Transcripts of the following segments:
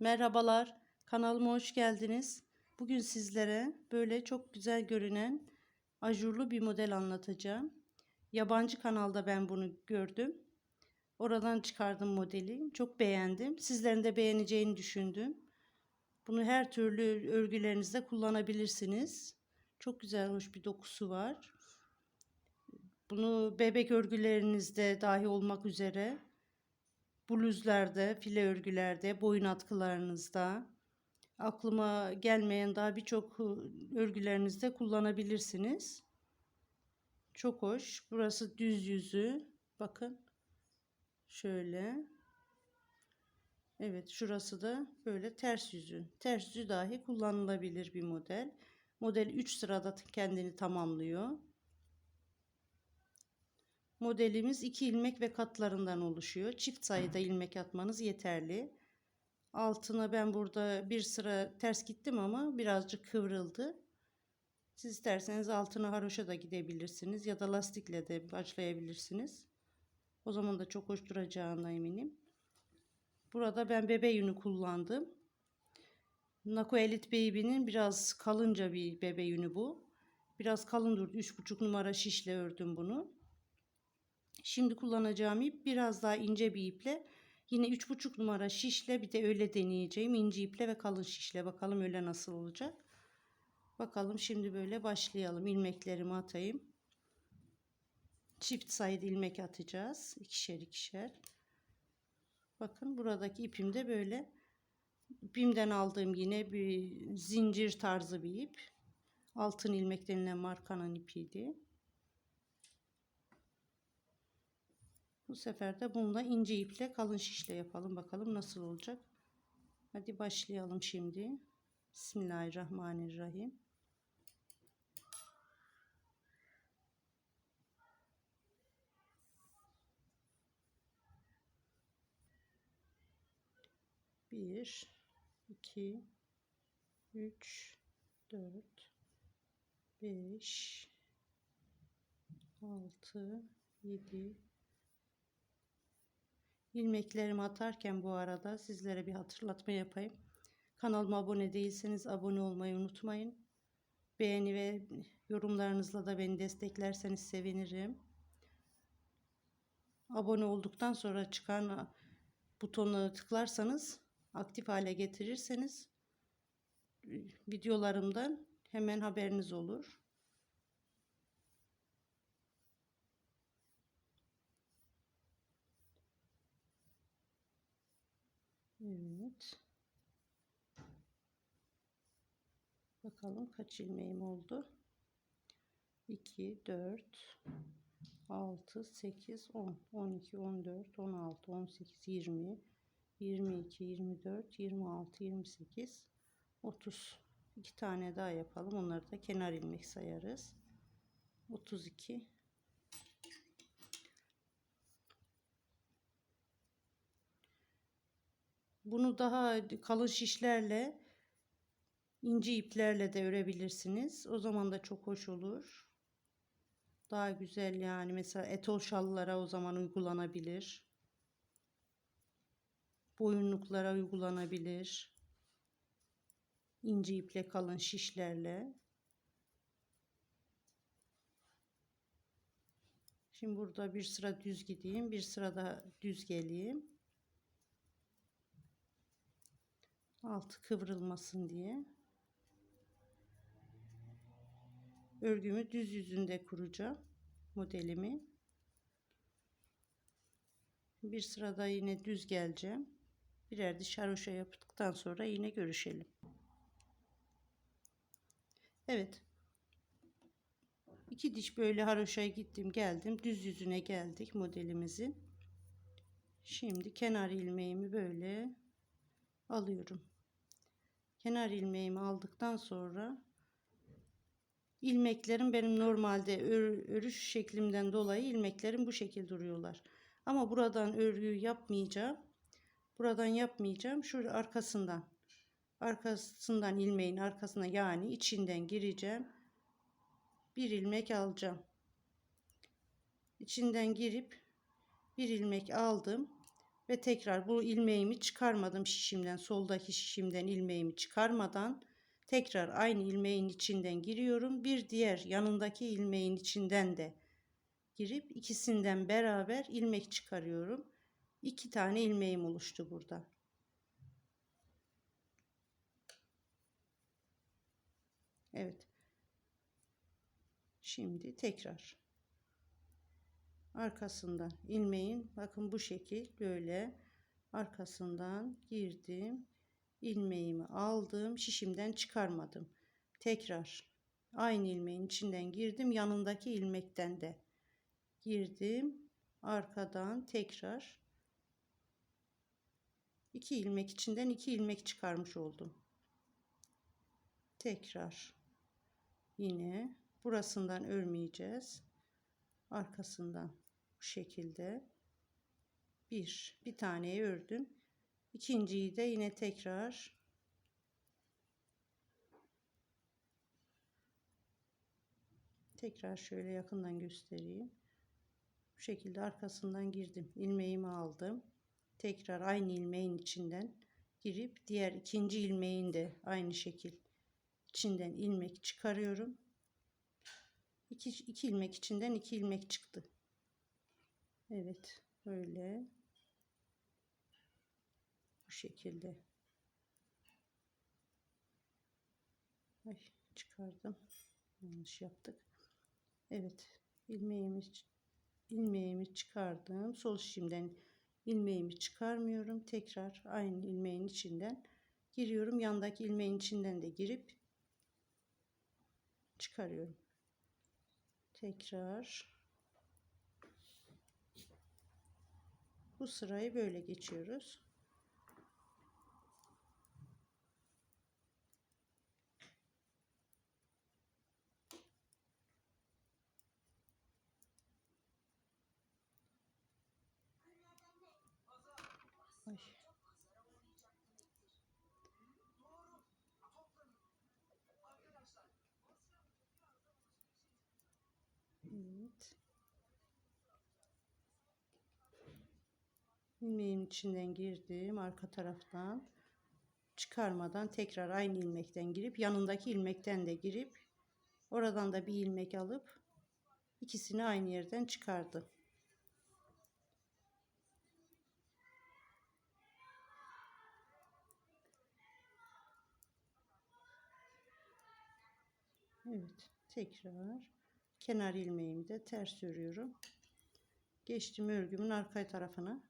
Merhabalar, kanalıma hoş geldiniz. Bugün sizlere böyle çok güzel görünen ajurlu bir model anlatacağım. Yabancı kanalda ben bunu gördüm. Oradan çıkardım modeli. Çok beğendim. Sizlerin de beğeneceğini düşündüm. Bunu her türlü örgülerinizde kullanabilirsiniz. Çok güzel, hoş bir dokusu var. Bunu bebek örgülerinizde dahi olmak üzere bluzlarda, file örgülerde, boyun atkılarınızda, aklıma gelmeyen daha birçok örgülerinizde kullanabilirsiniz. Çok hoş. Burası düz yüzü. Bakın. Şöyle. Evet, şurası da böyle ters yüzü. Ters yüzü dahi kullanılabilir bir model. Model 3 sırada kendini tamamlıyor. Modelimiz iki ilmek ve katlarından oluşuyor. Çift sayıda ilmek atmanız yeterli. Altına ben burada bir sıra ters gittim ama birazcık kıvrıldı. Siz isterseniz altına haroşa da gidebilirsiniz ya da lastikle de başlayabilirsiniz. O zaman da çok hoş duracağına eminim. Burada ben bebe yünü kullandım. Nako Elite Baby'nin biraz kalınca bir bebe yünü bu. Biraz kalın durdu. 3,5 numara şişle ördüm bunu. Şimdi kullanacağım ip biraz daha ince bir iple. Yine 3,5 numara şişle bir de öyle deneyeceğim. ince iple ve kalın şişle. Bakalım öyle nasıl olacak. Bakalım şimdi böyle başlayalım. İlmeklerimi atayım. Çift sayıda ilmek atacağız. ikişer ikişer. Bakın buradaki ipim de böyle. İpimden aldığım yine bir zincir tarzı bir ip. Altın ilmek denilen markanın ipiydi. Bu sefer de bununla ince iple kalın şişle yapalım. Bakalım nasıl olacak. Hadi başlayalım şimdi. Bismillahirrahmanirrahim. Bir, iki, üç, dört, beş, altı, yedi, ilmeklerimi atarken bu arada sizlere bir hatırlatma yapayım. Kanalıma abone değilseniz abone olmayı unutmayın. Beğeni ve yorumlarınızla da beni desteklerseniz sevinirim. Abone olduktan sonra çıkan butonu tıklarsanız aktif hale getirirseniz videolarımdan hemen haberiniz olur. Evet. Bakalım kaç ilmeğim oldu. 2, 4, 6, 8, 10, 12, 14, 16, 18, 20, 22, 24, 26, 28, 30. İki tane daha yapalım. Onları da kenar ilmek sayarız. 32, Bunu daha kalın şişlerle ince iplerle de örebilirsiniz. O zaman da çok hoş olur. Daha güzel yani mesela etol şallara o zaman uygulanabilir. Boyunluklara uygulanabilir. İnce iple kalın şişlerle. Şimdi burada bir sıra düz gideyim, bir sıra da düz geleyim. Altı kıvrılmasın diye. Örgümü düz yüzünde kuracağım modelimi. Bir sırada yine düz geleceğim. Birer diş haroşa yaptıktan sonra yine görüşelim. Evet. İki diş böyle haroşaya gittim geldim. Düz yüzüne geldik modelimizin. Şimdi kenar ilmeğimi böyle alıyorum kenar ilmeğimi aldıktan sonra ilmeklerim benim normalde ör, örüş şeklimden dolayı ilmeklerim bu şekilde duruyorlar. Ama buradan örgüyü yapmayacağım. Buradan yapmayacağım. Şu arkasından arkasından ilmeğin arkasına yani içinden gireceğim. Bir ilmek alacağım. İçinden girip bir ilmek aldım Ve tekrar bu ilmeğimi çıkarmadım şişimden. Soldaki şişimden ilmeğimi çıkarmadan tekrar aynı ilmeğin içinden giriyorum. Bir diğer yanındaki ilmeğin içinden de girip ikisinden beraber ilmek çıkarıyorum. İki tane ilmeğim oluştu burada. Evet. Şimdi tekrar arkasından ilmeğin bakın bu şekil böyle. Arkasından girdim ilmeğimi aldım şişimden çıkarmadım. Tekrar aynı ilmeğin içinden girdim yanındaki ilmekten de girdim. Arkadan tekrar iki ilmek içinden iki ilmek çıkarmış oldum. Tekrar yine burasından örmeyeceğiz. Arkasından bu şekilde. Bir bir taneyi ördüm. İkinciyi de yine tekrar tekrar şöyle yakından göstereyim. Bu şekilde arkasından girdim. İlmeğimi aldım. Tekrar aynı ilmeğin içinden girip diğer ikinci ilmeğin de aynı şekil içinden ilmek çıkarıyorum. 2 2 ilmek içinden 2 ilmek çıktı. Evet, böyle bu şekilde. Ay, çıkardım. Yanlış yaptık. Evet, ilmeğimi ilmeğimi çıkardım. Sol şişimden ilmeğimi çıkarmıyorum. Tekrar aynı ilmeğin içinden giriyorum. Yandaki ilmeğin içinden de girip çıkarıyorum tekrar bu sırayı böyle geçiyoruz. Ay. Evet. İlmeğin içinden girdim arka taraftan çıkarmadan tekrar aynı ilmekten girip yanındaki ilmekten de girip oradan da bir ilmek alıp ikisini aynı yerden çıkardım. Evet tekrar kenar ilmeğimi de ters örüyorum. Geçtim örgümün arka tarafına.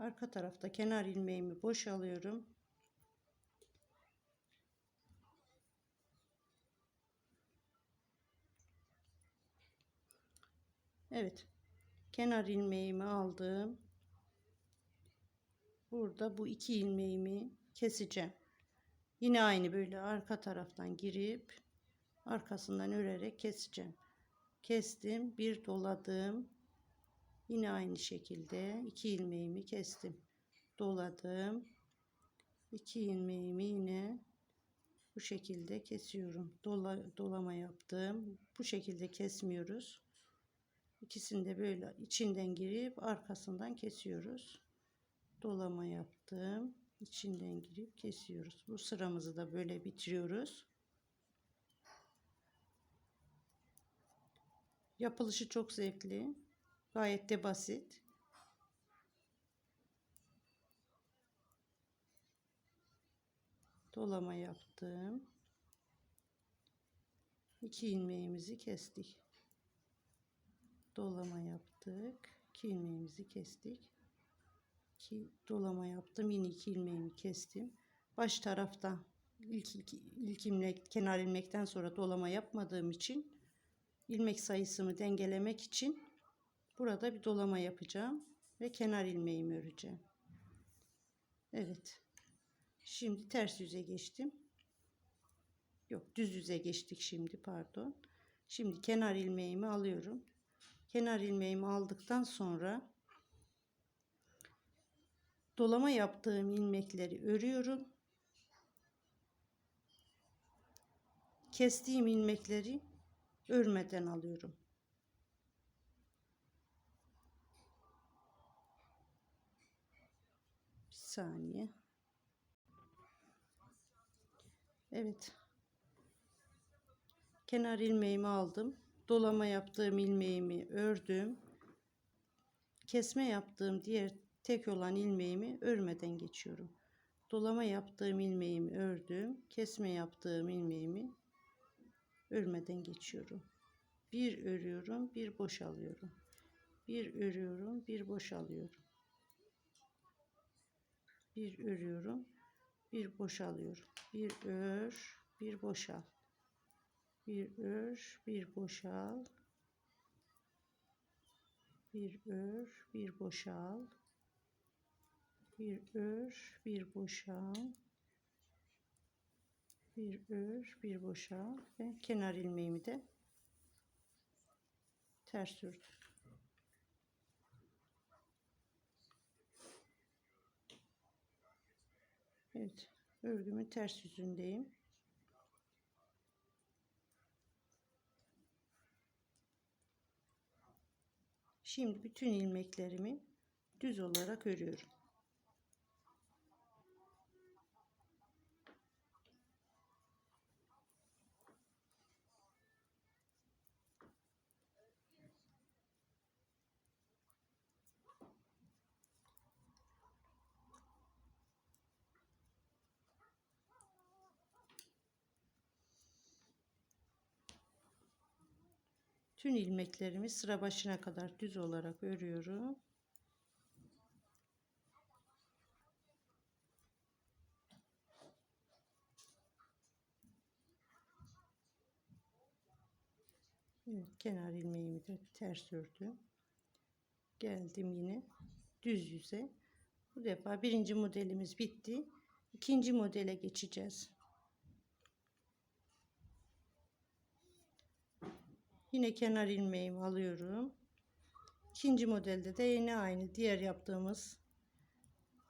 Arka tarafta kenar ilmeğimi boşalıyorum. Evet. Kenar ilmeğimi aldım. Burada bu iki ilmeğimi keseceğim. Yine aynı böyle arka taraftan girip arkasından örerek keseceğim. Kestim, bir doladım. Yine aynı şekilde iki ilmeğimi kestim. Doladım. iki ilmeğimi yine bu şekilde kesiyorum. Dola, dolama yaptım. Bu şekilde kesmiyoruz. İkisini de böyle içinden girip arkasından kesiyoruz. Dolama yaptım içinden girip kesiyoruz. Bu sıramızı da böyle bitiriyoruz. Yapılışı çok zevkli. Gayet de basit. Dolama yaptım. İki ilmeğimizi kestik. Dolama yaptık. İki ilmeğimizi kestik. 2 dolama yaptım. Yine iki ilmeğimi kestim. Baş tarafta ilk, ilk, ilk ilmek, kenar ilmekten sonra dolama yapmadığım için ilmek sayısını dengelemek için burada bir dolama yapacağım ve kenar ilmeğimi öreceğim. Evet. Şimdi ters yüze geçtim. Yok düz yüze geçtik şimdi pardon. Şimdi kenar ilmeğimi alıyorum. Kenar ilmeğimi aldıktan sonra dolama yaptığım ilmekleri örüyorum. Kestiğim ilmekleri örmeden alıyorum. Saniye. Evet. Kenar ilmeğimi aldım. Dolama yaptığım ilmeğimi ördüm. Kesme yaptığım diğer tek olan ilmeğimi örmeden geçiyorum. Dolama yaptığım ilmeğimi ördüm. Kesme yaptığım ilmeğimi örmeden geçiyorum. Bir örüyorum, bir boşalıyorum. Bir örüyorum, bir boşalıyorum. Bir örüyorum, bir boşalıyorum. Bir ör, bir boşal. Bir ör, bir boşal. Bir ör, bir boşal. Bir ör, bir boşal. Bir ör, bir boşal ve kenar ilmeğimi de ters ördüm. Evet, örgümün ters yüzündeyim. Şimdi bütün ilmeklerimi düz olarak örüyorum. Tüm ilmeklerimi sıra başına kadar düz olarak örüyorum. Evet, kenar ilmeğimi de ters ördüm. Geldim yine düz yüze. Bu defa birinci modelimiz bitti. İkinci modele geçeceğiz. Yine kenar ilmeğimi alıyorum. İkinci modelde de yine aynı diğer yaptığımız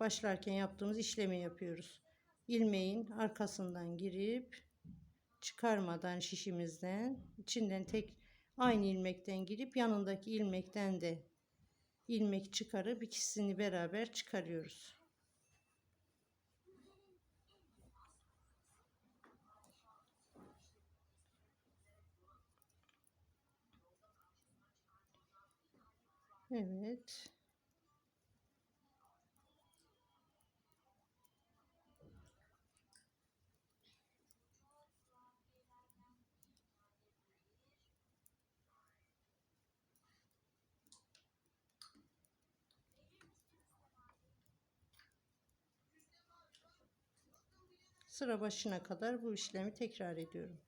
başlarken yaptığımız işlemi yapıyoruz. İlmeğin arkasından girip çıkarmadan şişimizden içinden tek aynı ilmekten girip yanındaki ilmekten de ilmek çıkarıp ikisini beraber çıkarıyoruz. Evet. Sıra başına kadar bu işlemi tekrar ediyorum.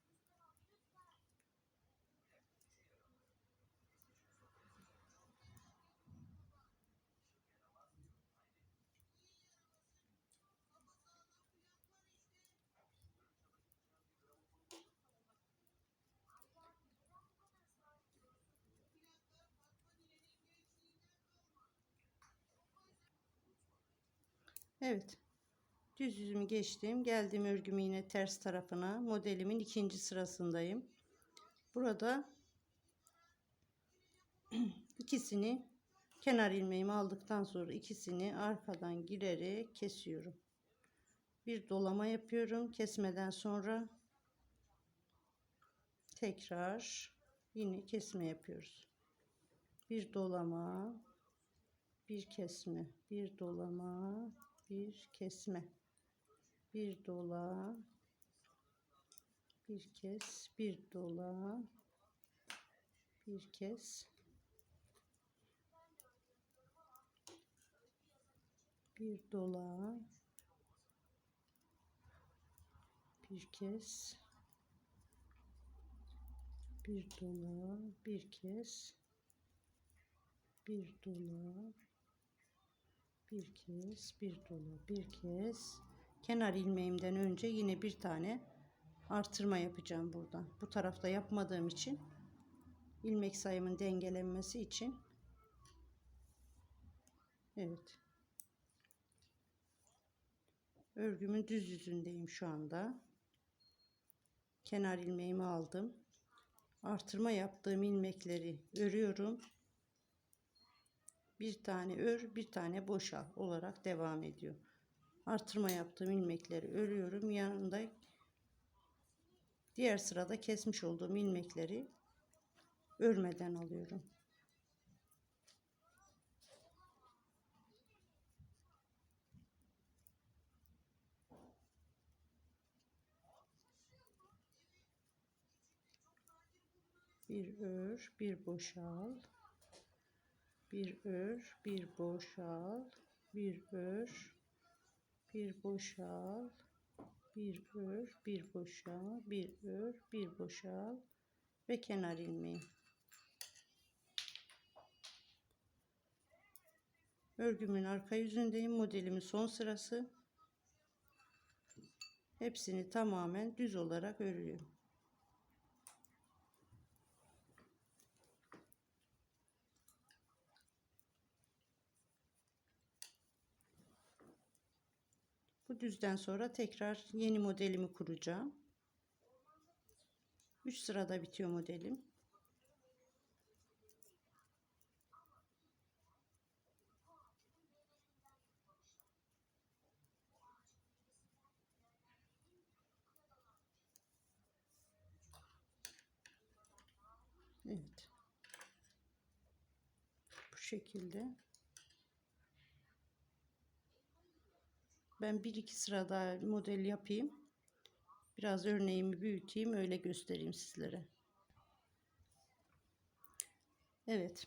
Evet. Düz yüzümü geçtim. Geldim örgümü yine ters tarafına. Modelimin ikinci sırasındayım. Burada ikisini kenar ilmeğimi aldıktan sonra ikisini arkadan girerek kesiyorum. Bir dolama yapıyorum. Kesmeden sonra tekrar yine kesme yapıyoruz. Bir dolama, bir kesme, bir dolama, bir kesme. Bir dola bir kez bir dola bir kez bir dola bir kez bir dola bir kez bir dola bir kez bir dolu bir kez. Kenar ilmeğimden önce yine bir tane artırma yapacağım buradan. Bu tarafta yapmadığım için ilmek sayımın dengelenmesi için. Evet. Örgümün düz yüzündeyim şu anda. Kenar ilmeğimi aldım. Artırma yaptığım ilmekleri örüyorum bir tane ör bir tane boşal olarak devam ediyor artırma yaptığım ilmekleri örüyorum. Yanında diğer sırada kesmiş olduğum ilmekleri örmeden alıyorum. Bir ör, bir boşal. Bir ör, bir boşal. Bir ör, bir boşal. Bir ör, bir boşal. Bir ör, bir boşal. Ve kenar ilmeği. Örgümün arka yüzündeyim. Modelimin son sırası. Hepsini tamamen düz olarak örüyorum. Düzden sonra tekrar yeni modelimi kuracağım. 3 sırada bitiyor modelim. Evet. Bu şekilde. Ben bir iki sıra daha model yapayım. Biraz örneğimi büyüteyim öyle göstereyim sizlere. Evet.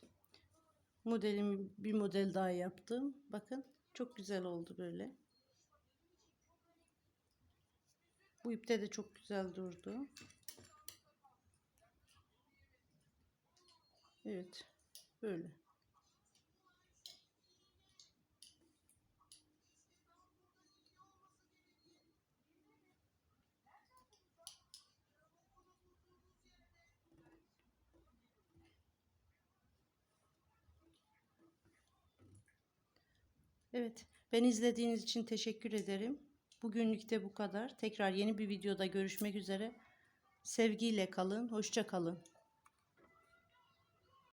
Modelimi bir model daha yaptım. Bakın çok güzel oldu böyle. Bu ipte de çok güzel durdu. Evet. Böyle. Evet, ben izlediğiniz için teşekkür ederim. Bugünlük de bu kadar. Tekrar yeni bir videoda görüşmek üzere. Sevgiyle kalın, hoşça kalın.